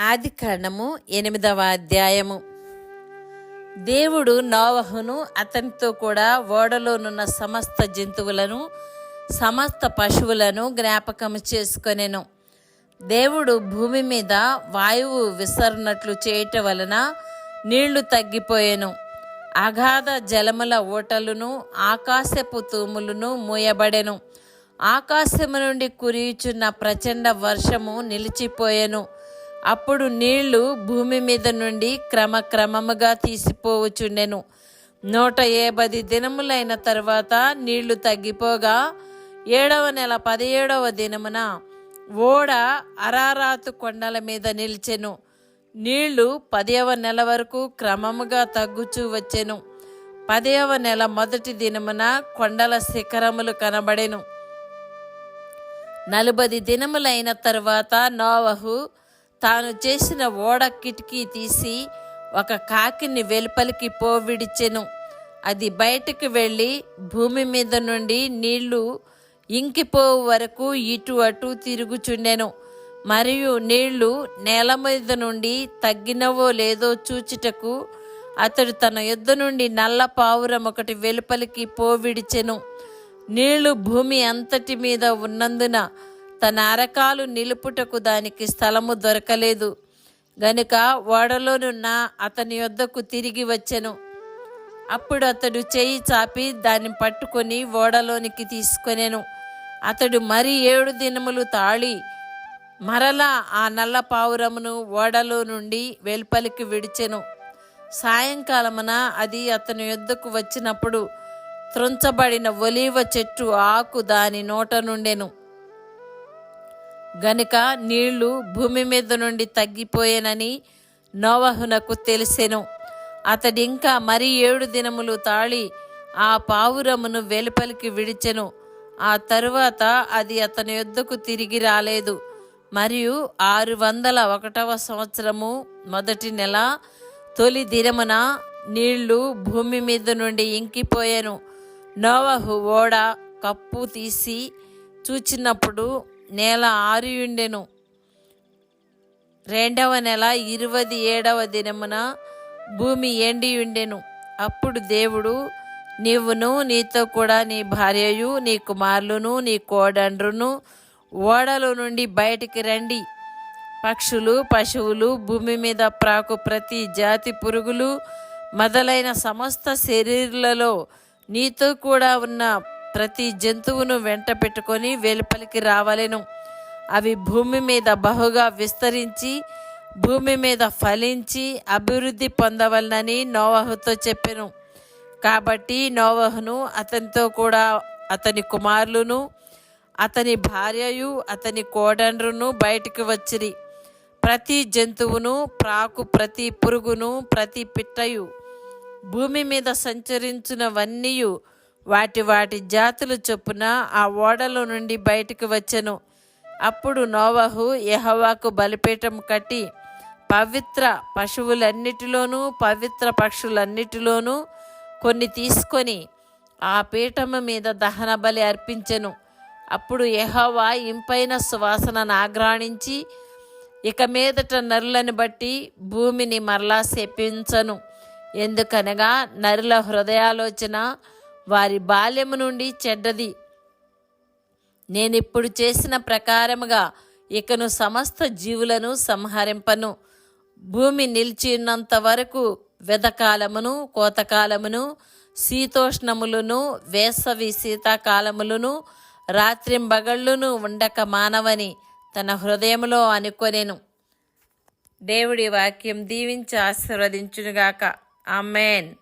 ఆది కాండము ఎనిమిదవ అధ్యాయము. దేవుడు నోవహును అతనితో కూడా ఓడలోనున్న సమస్త జంతువులను సమస్త పశువులను జ్ఞాపకం చేసుకొనెను. దేవుడు భూమి మీద వాయువు విసరినట్లు చేయటం వలన నీళ్ళు తగ్గిపోయెను. అగాధ జలముల ఓటలును ఆకాశపు తూములను మూయబడెను. ఆకాశము నుండి కురియుచున్న ప్రచండ వర్షము నిలిచిపోయెను. అప్పుడు నీళ్ళు భూమి మీద నుండి క్రమక్రమముగా తీసిపోవచ్చుండెను. నూట ఏబది దినములైన తర్వాత నీళ్ళు తగ్గిపోగా ఏడవ నెల పదిహేడవ దినమున ఓడ అరారాతు కొండల మీద నిలిచెను. నీళ్ళు పదవ నెల వరకు క్రమముగా తగ్గుచూ వచ్చెను. పదవ నెల మొదటి దినమున కొండల శిఖరములు కనబడెను. నలుబది దినములైన తరువాత నోవహు తాను చేసిన ఓడ కిటికీ తీసి ఒక కాకిని వెలుపలికి పోవిడిచెను. అది బయటకు వెళ్ళి భూమి మీద నుండి నీళ్ళు ఇంకిపోవు వరకు ఇటు అటు తిరుగుచుండెను. మరియు నీళ్ళు నేల మీద నుండి తగ్గినవో లేదో చూచుటకు అతడు తన యుద్ధ నుండి నల్ల పావురం ఒకటి వెలుపలికి పోవిడిచెను. నీళ్ళు భూమి అంతటి మీద ఉన్నందున తన అరకాలు నిలుపుటకు దానికి స్థలము దొరకలేదు. గనుక ఓడలోనున్న అతని యొద్దకు తిరిగి వచ్చెను. అప్పుడు అతడు చేయి చాపి దాన్ని పట్టుకొని ఓడలోనికి తీసుకొనెను. అతడు మరి ఏడు దినములు తాళి మరలా ఆ నల్ల పావురమును ఓడలో నుండి వెలుపలికి విడిచెను. సాయంకాలమున అది అతని యొద్దకు వచ్చినప్పుడు త్రుంచబడిన ఒలీవ చెట్టు ఆకు దాని నోట నుండెను. గనుక నీళ్ళు భూమి మీద నుండి తగ్గిపోయేనని నోవహునకు తెలిసెను. అతడింకా మరి ఏడు దినములు తాళి ఆ పావురమును వెలుపలికి విడిచెను. ఆ తరువాత అది అతని యొద్దకు తిరిగి రాలేదు. మరియు ఆరు వందల ఒకటవ సంవత్సరము మొదటి నెల తొలి దినమున నీళ్ళు భూమి మీద నుండి ఇంకిపోయాను. నోవహు ఓడ కప్పు తీసి చూచినప్పుడు నేల ఆరియుండెను. రెండవ నెల ఇరవై ఏడవ దినమున భూమి ఎండియుండెను. అప్పుడు దేవుడు నీవును నీతో కూడా నీ భార్యయు నీ కుమారులను నీ కోడండ్రును ఓడలో నుండి బయటికి రండి. పక్షులు పశువులు భూమి మీద ప్రాకు ప్రతి జాతి పురుగులు మొదలైన సమస్త శరీరాలలో నీతో కూడా ఉన్న ప్రతి జంతువును వెంట పెట్టుకొని వెలుపలికి రావలెను. అవి భూమి మీద బహుగా విస్తరించి భూమి మీద ఫలించి అభివృద్ధి పొందవలనని నోవహుతో చెప్పెను. కాబట్టి నోవహును అతనితో కూడా అతని కుమారులను అతని భార్యయు అతని కోడండ్రును బయటికి వచ్చిరి. ప్రతి జంతువును ప్రాకు ప్రతి పురుగును ప్రతి పిట్టయు భూమి మీద సంచరించునవన్నీయు వాటి వాటి జాతులు చొప్పున ఆ ఓడలో నుండి బయటికి వచ్చెను. అప్పుడు నోవహు యహవాకు బలిపీఠం కట్టి పవిత్ర పశువులన్నిటిలోనూ పవిత్ర పక్షులన్నిటిలోనూ కొన్ని తీసుకొని ఆ పీఠము మీద దహన బలి అర్పించెను. అప్పుడు యహోవా ఇంపైన సువాసనను ఆగ్రాణించి ఇక మీదట నరులను బట్టి భూమిని మరలా శపించను. ఎందుకనగా నరుల హృదయాలోచన వారి బాల్యము నుండి చెడ్డది. నేనిప్పుడు చేసిన ప్రకారముగా ఇకను సమస్త జీవులను సంహరింపను. భూమి నిలిచినంత వరకు వెదకాలమును కోతకాలమును శీతోష్ణములను వేసవి శీతాకాలములను రాత్రింబగళ్ళును ఉండక మానవని తన హృదయములో అనుకొనెను. దేవుడి వాక్యం దీవించి ఆశీర్వదించునుగాక. ఆమెన్.